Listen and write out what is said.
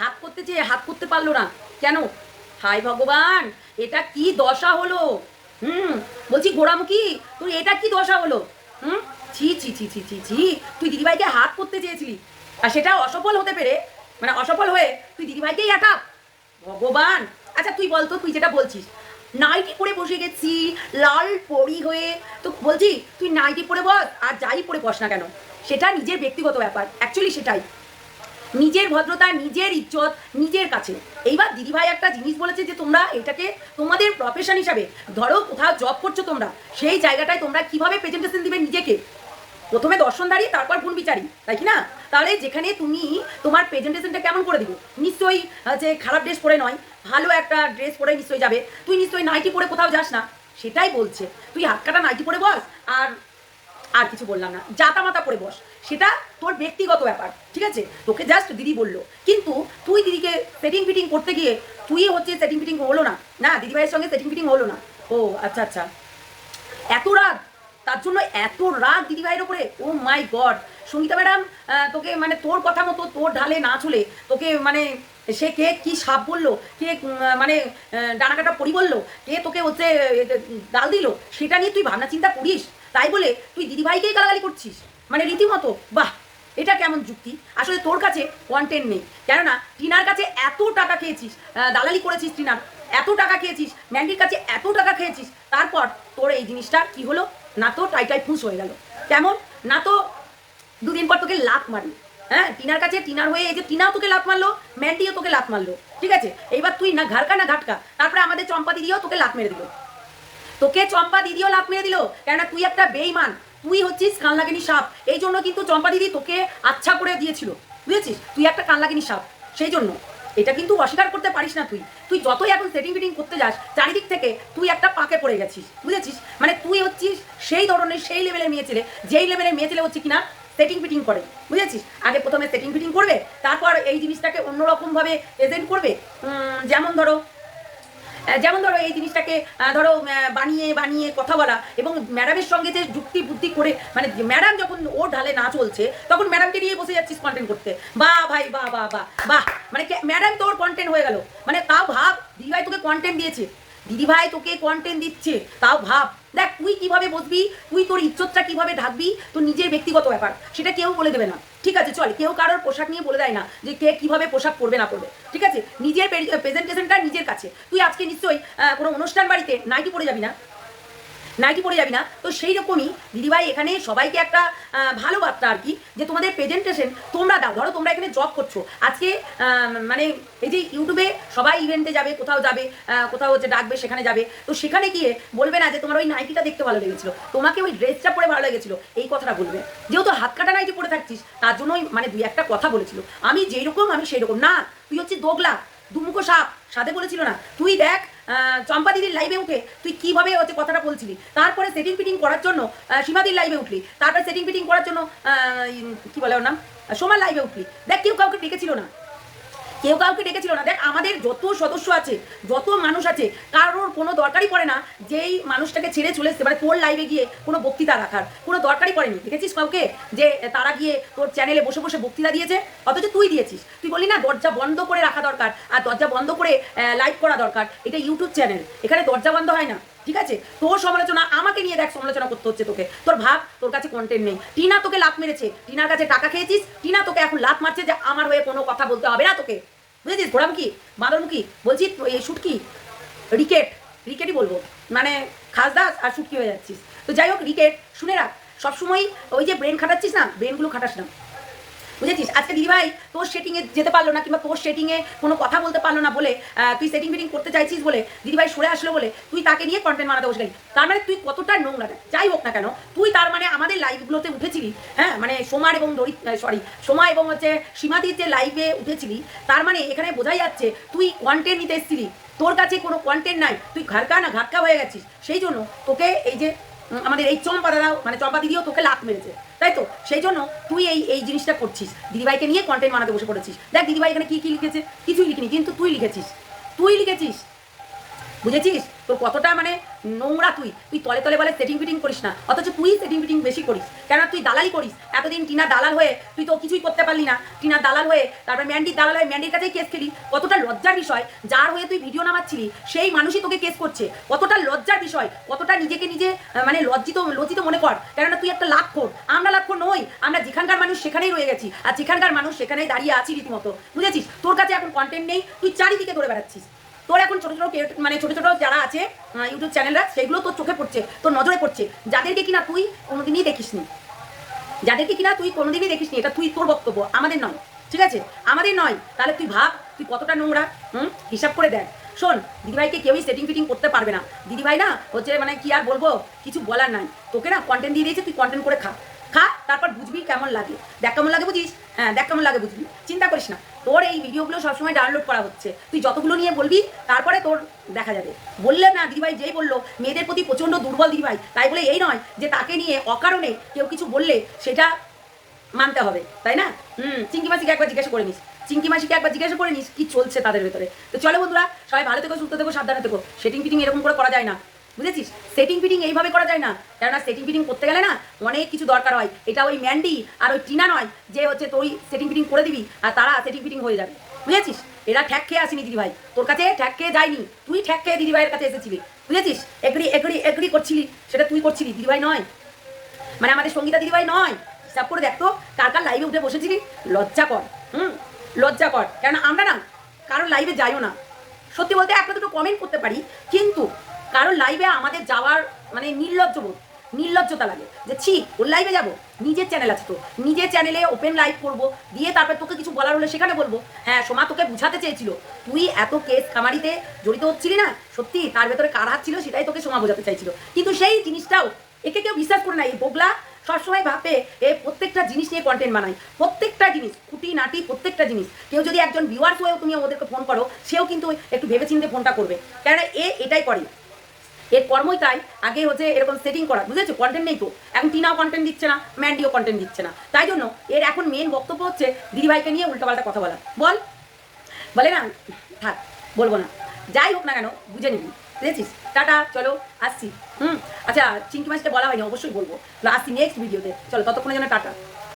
হাত করতে চেয়ে হাত করতে পারল না। কেন? হাই ভগবান, এটা কি দশা হলো? হুম, বলছি গোড়ামুখী তোর এটা কি দশা হলো? হুম, ছি ছি ছি ছি ছি ছি, তুই দিদিভাইকে হাত করতে চেয়েছিলি। আর সেটা অসফল হতে পেরে মানে অসফল হয়ে তুই দিদিভাইকেই আটা ভগবান আচ্ছা তুই বলতো তুই যেটা বলছিস। নাইটি পরে বসে গেছি, লাল পরি হয়ে, তো বলছি তুই নাইটি পরে বস, আর যাই পরে বস না কেন? সেটা নিজের ব্যক্তিগত ব্যাপার অ্যাকচুয়ালি সেটাই। নিজের ভদ্রতা, নিজের ইজ্জত, নিজের কাছে। এইবার দিদিভাই একটা জিনিস বলেছে যে তোমরা এটাকে তোমাদের প্রফেশন হিসাবে, ধরো কোথাও জব করছ তোমরা, সেই জায়গাটায় তোমরা কীভাবে প্রেজেন্টেশন দিবে নিজেকে? প্রথমে দর্শনদারি তারপর গুণ বিচারি, তাই কি না? তাহলে যেখানে তুমি তোমার প্রেজেন্টেশনটা কেমন করে দিবে? নিশ্চয়ই যে খারাপ ড্রেস পরে নয়, ভালো একটা ড্রেস পরে নিশ্চয়ই যাবে। তুই নিশ্চয়ই নাইটি পরে কোথাও যাস না। সেটাই বলছে। তুই হাত কাটা নাইটি পরে বস, আর আর কিছু বললাম না। জাতা মাতা করে বস। সেটা তোর ব্যক্তিগত ব্যাপার ঠিক আছে? তোকে জাস্ট দিদি বলল। কিন্তু তুই দিদিকে সেটিং ফিটিং করতে গিয়ে তুই হচ্ছে সেটিং ফিটিং হলো না। না দিদিভাইয়ের সঙ্গে সেটিং ফিটিং হলো না। ও আচ্ছা আচ্ছা। এত রাগ তার জন্য এত রাগ দিদিভাইয়ের ওপরে oh my god Sangeeta madam তোকে মানে তোর কথা মতো তোর ঢালে না চলে তোকে মানে সে কে কি সাপ বলল কে মানে আহ, ডানা কাটা পরি বলল কে তোকে হচ্ছে ডাল দিল সেটা নিয়ে তুই ভাবনা চিন্তা করিস। তাই বলে তুই দিদিভাইকেই গালাগালি করছিস। মানে রীতিমতো, বাহ, এটা কেমন যুক্তি? আসলে তোর কাছে কন্টেন্ট নেই। কেননা, টিনার কাছে এত টাকা খেয়েছিস দালালি করেছিস টিনার, এত টাকা খেয়েছিস, ম্যান্ডির কাছে এত টাকা খেয়েছিস, তারপর তোর এই জিনিসটা কি হলো? না তো টাইটাই ফুঁস হয়ে গেল। কেমন? না তো দুদিন পর তোকে লাত মারলি। হ্যাঁ টিনার কাছে টিনার হয়ে এই যে টিনাও তোকে লাত মারলো, ম্যান্ডিও তোকে লাত মারলো, ঠিক আছে? এইবার তুই না ঘাড়কা না ঘাটকা, তারপরে আমাদের চম্পা দিদিও তোকে লাত মেরে দিল। তোকে চম্পা দিদিও লাভ মেরে দিল, কেননা তুই একটা বেইমান। তুই হচ্ছিস কানলাগিনী সাপ। এই জন্য কিন্তু চম্পা দিদি তোকে আচ্ছা করে দিয়েছিল। বুঝেছিস? তুই একটা কানলাগিনী সাপ। সেই জন্য। এটা কিন্তু অস্বীকার করতে পারিস না তুই। তুই যতই এখন সেটিং ফিটিং করতে যাস, চারিদিক থেকে তুই একটা পাকে পড়ে গেছিস। বুঝেছিস? মানে তুই হচ্ছিস সেই ধরনের, সেই লেভেলের মেয়ে ছেলে, যেই লেভেলের মেয়ে ছেলে হচ্ছে কিনা সেটিং ফিটিং করে। বুঝেছিস? আগে প্রথমে সেটিং ফিটিং করবে, তারপর এই জিনিসটাকে অন্যরকমভাবে প্রেজেন্ট করবে। যেমন ধরো যেমন ধরো এই জিনিসটাকে ধরো বানিয়ে বানিয়ে কথা বলা এবং ম্যাডামের সঙ্গে যে যুক্তি বুদ্ধি করে মানে ম্যাডাম যখন ওর ঢালে না চলছে, তখন ম্যাডামকে নিয়ে বসে যাচ্ছিস কন্টেন্ট করতে। বা ভাই বা বা বা বাহ। মানে ম্যাডাম তোর কন্টেন্ট হয়ে গেল। মানে তাও ভাব, দিদিভাই তোকে কন্টেন্ট দিয়েছে। দিদিভাই তোকে কন্টেন্ট দিচ্ছে, তাও ভাব। দেখ, তুই কীভাবে বসবি, তুই তোর ইজ্জতটা কীভাবে ঢাকবি, তোর নিজের ব্যক্তিগত ব্যাপার, সেটা কেউ বলে দেবে না। ঠিক আছে, চল, কেউ কারোর পোশাক নিয়ে বলে দেয় না যে কে কীভাবে পোশাক পরবে না পরবে। ঠিক আছে? নিজের প্রেজেন্টেশনটা নিজের কাছে। তুই আজকে নিশ্চয়ই কোনো অনুষ্ঠান বাড়িতে, নাইটি পরে যাবি না? নাইটি পরে যাবি না। তো সেই রকমই দিদিভাই এখানে সবাইকে একটা ভালো বার্তা আর কি, যে তোমাদের প্রেজেন্টেশন তোমরা দাও। ধরো তোমরা এখানে জব করছ। আজকে মানে এই যে ইউটিউবে সবাই ইভেন্টে যাবে, কোথাও যাবে কোথাও হচ্ছে ডাকবে, সেখানে যাবে। তো সেখানে গিয়ে বলবে না যে তোমার ওই নাইটিটা দেখতে ভালো লেগেছিলো। তোমাকে ওই ড্রেসটা পরে ভালো লেগেছিলো। এই কথাটা বলবে। যেহেতু হাত কাটা নাইটি পরে থাকছিস, তার জন্যই মানে দুই একটা কথা বলেছিল। আমি যেই রকম আমি সেই রকম না, তুই হচ্ছে দোগলা। দুমুখো সাপ সাথে বলেছিল না। তুই দেখ চম্পা দিদির লাইভে উঠে তুই কীভাবে হচ্ছে কথাটা বলছিলি। তারপরে সেটিং ফিটিং করার জন্য সীমাদির লাইভে উঠলি। তারপরে সেটিং ফিটিং করার জন্য কি বলে ওর নাম? সোমার লাইভে উঠলি। দেখ কেউ কাউকে ডেকেছিল না। কেউ কাউকে ডেকেছিল না। দেখ, আমাদের যত সদস্য আছে, যত মানুষ আছে, কারোর কোনো দরকারই পড়ে না যেই মানুষটাকে ছেড়ে চলে এসছে। মানে তোর লাইভে গিয়ে কোনো বক্তৃতা রাখার, কোনো দরকারই পড়েনি। দেখেছিস কাউকে যে তারা গিয়ে তোর চ্যানেলে বসে বসে বক্তৃতা দিয়েছে? অথচ তুই দিয়েছিস। তুই বললি, না, দরজা বন্ধ করে রাখা দরকার, আর দরজা বন্ধ করে লাইভ করা দরকার। এটা ইউটিউব চ্যানেল এখানে দরজা বন্ধ হয় না। ঠিক আছে? তোর সমালোচনা আমাকে নিয়ে দেখ সমালোচনা করতে হচ্ছে তোকে। তোর ভাব, তোর কাছে কন্টেন্ট নেই। টিনা তোকে লাভ মেরেছে। টিনার কাছে টাকা খেয়েছিস? টিনা তোকে এখন লাভ মারছে যে আমার হয়ে কোনো কথা বলতে হবে না তোকে। বুঝেছিস? ঘোড়ামুখী, বাঁদরমুখী, বলছি এই শুটকি, রিকেট, রিকেটই বলব। মানে খাসদাস আর শুটকি হয়ে যাচ্ছিস। তো যাই হোক, রিকেট, শুনে রাখ। সবসময় ওই যে ব্রেন খাটাচ্ছিস না, ব্রেনগুলো খাটাস না। বুঝেছিস? আজকে দিদিভাই, তোর সেটিংয়ে যেতে পারল না কিংবা তোর সেটিংয়ে কোনো কথা বলতে পারল না বলে তুই সেটিং ফিটিং করতে চাইছিস বলে, দিদিভাই সরে আসলো বলে, তুই তাকে নিয়ে কন্টেন্ট বানাতে বসে গেলি। তার মানে তুই কতটা নোংরা যাই হোক না কেন, তুই তার মানে আমাদের লাইভগুলোতে উঠেছিলি হ্যাঁ? মানে সোমার এবং দরি সরি সোমা এবং হচ্ছে সীমাদির যে লাইভে উঠেছিলি, তার মানে এখানে বোঝাই যাচ্ছে তুই কন্টেন্ট নিতে এসেছিলি। তোর কাছে কোনো কন্টেন্ট নাই, তুই ঘাটকা না ঘাটকা হয়ে গেছিস। সেই জন্য তোকে এই যে আমাদের এই চম্পা দাদাও মানে চম্পা দিদিও তোকে লাত মেরেছে। তাই তো? সেই জন্য তুই এই এই জিনিসটা করছিস। দিদিভাইকে নিয়ে কন্টেন্ট বানাতে বসে পড়েছিস। দেখ, দিদিভাই এখানে কী কী লিখেছে? কিছুই লিখিনি, কিন্তু তুই লিখেছিস। তুই লিখেছিস। বুঝেছিস? তোর কতটা মানে নোংরা তুই। তুই তলে তলে বলে সেটিং ফিটিং করিস না। অথচ তুই সেটিং ফিটিং বেশি করিস। কেন তুই দালালি করিস। এতদিন টিনা দালাল হয়ে তুই তো কিছুই করতে পারলি না। টিনা দালাল হয়ে, তারপর ম্যান্ডি দালাল হয়ে, ম্যান্ডির কাছেই কেস খেলি। কতটা লজ্জার বিষয়, যার হয়ে তুই ভিডিও নামাচ্ছিলি, সেই মানুষই তোকে কেস করছে। কতটা লজ্জার বিষয়, কতটা নিজেকে নিজে মানে লজ্জিত লজ্জিত মনে কর। কেননা তুই একটা লাভ কর আমরা লাভ নই। আমরা যেখানকার মানুষ সেখানেই রয়ে গেছি। আর যেখানকার মানুষ সেখানেই দাঁড়িয়ে আছি রীতিমতো। বুঝেছিস? তোর কাছে এখন কন্টেন্ট নেই। তুই চারিদিকে ধরে বেড়াচ্ছিস। তোর এখন ছোট ছোট মানে ছোট ছোট যারা আছে ইউটিউব চ্যানেলরা, সেগুলো তোর চোখে পড়ছে, তোর নজরে পড়ছে। যাদেরকে কিনা তুই কোনোদিনই দেখিসনি। যাদেরকে কিনা তুই কোনোদিনই দেখিসনি, এটা তুই তোর বক্তব্য, আমাদের নয়। ঠিক আছে? আমাদের নয়। তাহলে তুই ভাব, তুই কতটা নোংরা, হুম? হিসাব করে দেখ। শোন, দিদিভাইকে কেউই সেটিং ফিটিং করতে পারবে না। দিদিভাই না হচ্ছে মানে কি আর বলব, কিছু বলার নাই। তোকে না কন্টেন্ট দিয়ে দিয়েছে, তুই কন্টেন্ট করে খা। খা, তারপর বুঝবি কেমন লাগে। দেখ কেমন লাগে বুঝিস? হ্যাঁ দেখ কেমন লাগে বুঝবি। চিন্তা করিস না। তোর এই ভিডিওগুলো সবসময় ডাউনলোড করা হচ্ছে। তুই যতগুলো নিয়ে বলবি, তারপরে তোর দেখা যাবে। বললে না, দিদিভাই যেই বলল, মেয়েদের প্রতি প্রচণ্ড দুর্বল দিদিভাই। তাই বলে এই নয় যে তাকে নিয়ে অকারণে কেউ কিছু বললে সেটা মানতে হবে, তাই না? হুম চিঙ্কি মাসিকে একবার জিজ্ঞাসা করে নিস। চিঙ্কি মাসিকে একবার জিজ্ঞাসা করে নিস কি চলছে তাদের ভেতরে। তো চলো বন্ধুরা, সবাই ভালো থেকো, সুস্থ থেকো, সাবধানে থেকো। সেটিং ফিটিং এরকম করে করা যায় না। বুঝেছিস? সেটিং ফিটিং এইভাবে করা যায় না। কেননা সেটিং ফিটিং করতে গেলে না অনেক কিছু দরকার হয়। এটা ওই ম্যান্ডি আর ওই টিনা নয় যে হচ্ছে তুই সেটিং ফিটিং করে দিবি আর তারা সেটিং ফিটিং হয়ে যাবে। বুঝেছিস? এরা ঠ্যাক খেয়ে আসেনি দিদিভাই। তোর কাছে ঠ্যাক খেয়ে যায়নি। তুই ঠ্যাক খেয়ে দিদিভাইয়ের কাছে এসেছিলি। বুঝেছিস? এগ্রি এগ্রি এগ্রি করছিলি। সেটা তুই করছিলি, দিদিভাই নয়। মানে আমাদের সঙ্গীতা দিদিভাই নয়। হিসাব করে দেখতো কার কার লাইভে উঠে বসেছিলি? লজ্জা কর, হুম? লজ্জা কর। কেন আমরা না কারোর লাইভে যাইও না। সত্যি বলতে একটা দুটো কমেন্ট করতে পারি। কিন্তু কারোর লাইভে আমাদের যাওয়ার মানে নির্লজ্জ বোধ, নির্লজ্জতা লাগে যে, ছি, ওর লাইভে যাব, নিজের চ্যানেল আছে তো, নিজের চ্যানেলে ওপেন লাইভ করব, দিয়ে তারপর তোকে কিছু বলার হলে সেখানে বলব হ্যাঁ সোমা তোকে বুঝাতে চেয়েছিল, তুই এত কেস খামারিতে জড়িত হচ্ছিলি না, সত্যি তার ভেতরে কার হাত ছিল সেটাই তোকে সোমা বোঝাতে চাইছিল, কিন্তু সেই জিনিসটাও একে কেউ বিশ্বাস করে না, এই বগলা সবসময় ভাবে এ প্রত্যেকটা জিনিস নিয়ে কন্টেন্ট বানায়, প্রত্যেকটা জিনিস, খুঁটি, নাটি, প্রত্যেকটা জিনিস, কেউ যদি একজন ভিউয়ার্স হয়েও তুমি ওদেরকে ফোন করো, সেও কিন্তু একটু ভেবেচিন্তে ফোনটা করবে, কেননা এ এটাই করে। এর কর্মই তাই। আগে হচ্ছে এরকম সেটিং করা, বুঝেছ? কন্টেন্ট নেই তো। এখন টিনাও কন্টেন্ট দিচ্ছে না ম্যান্ডিও কন্টেন্ট দিচ্ছে না। তাই জন্য এর এখন মেন বক্তব্য হচ্ছে দিদিভাইকে নিয়ে উল্টোপাল্টা কথা বলা। বল। বলে না? থাক, বলব না। যাই হোক না কেন, বুঝে নিবি। বুঝেছিস? টাটা, চলো, আসছি। হুম? আচ্ছা চিঙ্কি মাছটা বলা হয়নি, অবশ্যই বলব। আসছি নেক্সট ভিডিওতে চলো, ততক্ষণের জন্য টাটা।